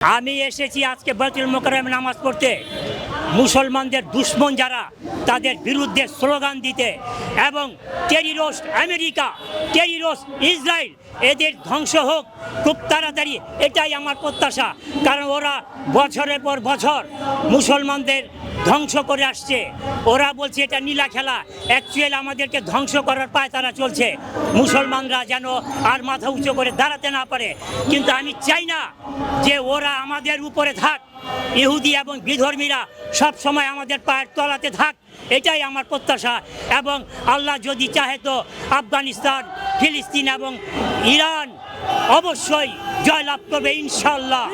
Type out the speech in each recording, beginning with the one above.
আমি এসেছি আজকে বাইতুল মোকাররম নামাজ পড়তে। মুসলমানদের দুশ্মন যারা, তাদের বিরুদ্ধে স্লোগান দিতে এবং টেরিরোস আমেরিকা টেরিরোস ইসরায়েল, এদের ধ্বংস হোক, খুব তাড়াতাড়ি, এটাই আমার প্রত্যাশা। কারণ ওরা বছরের পর বছর মুসলমানদের ধ্বংস করে আসছে। ওরা বলছে এটা নীলা খেলা অ্যাকচুয়ালি আমাদেরকে ধ্বংস করার পায় তারা চলছে। মুসলমানরা যেন আর মাথা উঁচু করে দাঁড়াতে না পারে। কিন্তু আমি চাই না যে ওরা আমাদের উপরে থাক। ইহুদি এবং বিধর্মীরা সব সময় আমাদের পায়ের তলাতে থাক, এটাই আমার প্রত্যাশা। এবং আল্লাহ যদি চাহে তো আফগানিস্তান, ফিলিস্তিন এবং ইরান অবশ্যই জয়লাভ করবে, ইনশাল্লাহ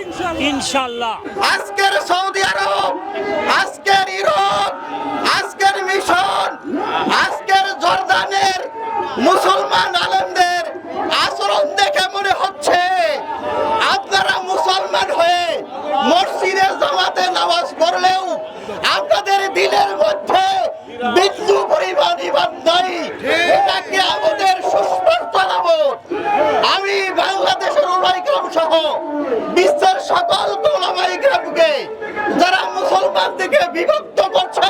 ইনশাল্লাহ। আজকের সৌদি আরব, আজকের ইরাক আজকের মিশন আজকের জর্দানের মুসলমান আলেমদের আচরণ দেখে মনে হচ্ছে আপনারা মুসলমান হয়ে মসজিদে জামাতে নামাজ পড়লেও দিলের মধ্যে বিন্দু পরিমাণ ইমান নাই এটাকে আমাদের সুস্পষ্ট জানাব আমি বাংলাদেশের ওলাইগ্রাম সহ বিশ্বের সকল ওলামাইগ্রামকে যারা মুসলমান থেকে বিভক্ত করছে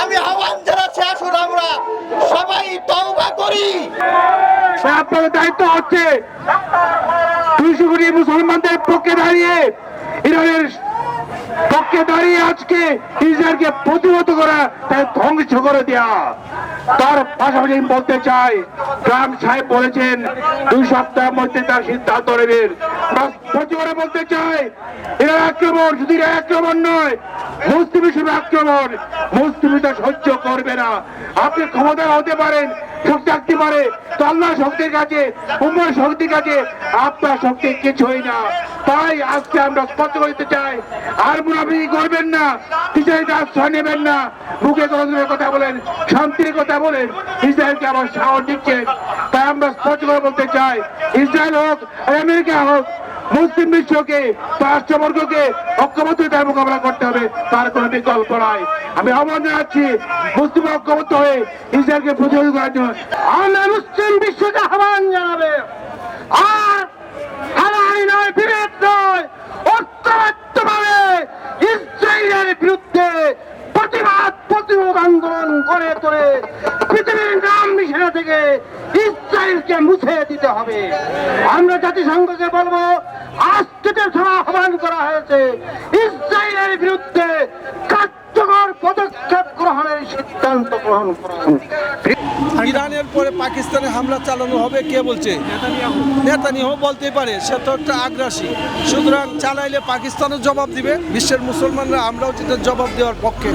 আমি আহ্বান জানাচ্ছি আসুন আমরা সবাই তওবা করি। আপনাদের দায়িত্ব হচ্ছে দুইশো কোটি মুসলমানদের পক্ষে দাঁড়িয়ে ইরানের পক্ষে দাঁড়িয়ে আজকে ইসরায়েলকে প্রতিহত করা তাই ধ্বংস করে দেওয়া তার পাশাপাশি বলতে চাই ট্রাম্প সাহেব বলেছেন, দুই সপ্তাহের মধ্যে তার সিদ্ধান্ত নেবেন। বলতে চাই, এরা আক্রমণ, শুধু এরা আক্রমণ নয় মুসলিম হিসেবে আক্রমণ মুসলিম তা সহ্য করবে না। আপনি ক্ষমতা হতে পারেন, শক্তি থাকতে পারে, তো আল্লাহ শক্তির কাছে, উম্মর শক্তির কাছে, আপনার শক্তি কিছুই না। তাই আজকে আমরা স্পষ্ট করতে চাই, আর মুনাফিকি করবেন না, ইসরায়েলকে আশ্রয় নেবেন না। বুকে গণতন্ত্রের কথা বলেন, শান্তির কথা বলেন, ইসরায়েলকে আবার সাহস দিচ্ছেন। তাই আমরা স্পষ্ট করে বলতে চাই, ইসরায়েল হোক আর আমেরিকা হোক মুসলিম বিশ্বকে রাষ্ট্রবর্গকে ঐক্যবদ্ধ তার মোকাবেলা করতে হবে, তার কোনো বিকল্প নাই। আমি আহ্বান জানাচ্ছি, মুসলিম ঐক্যবদ্ধ হয়ে ইসরায়েলকে প্রতিরোধ করার জন্য। আমরা মুসলিম বিশ্বকে আহ্বান জানাবে। আর হারাহারি নয় বিভেদ নয়, ঐক্যবদ্ধভাবে ইসরায়েলের বিরুদ্ধে প্রতিবাদ, প্রতিরোধ আন্দোলন করে তোলে। পৃথিবীর নাম থেকে ইসরায়েলকে মুছে দিতে হবে। আমরা জাতিসংঘকে বলব, আজ থেকে আহ্বান করা হয়েছে। ইসরায়েলের বিরুদ্ধে কার্যকর পদক্ষেপ গ্রহণের সিদ্ধান্ত গ্রহণ ইরানের পরে পাকিস্তানে হামলা চালানো হবে কে বলছে? নেতানিয়াহু বলতেই পারে, সে তো একটা আগ্রাসী। সুতরাং চালাইলে পাকিস্তানও জবাব দিবে, বিশ্বের মুসলমানরা আমরাও জবাব দেওয়ার পক্ষে।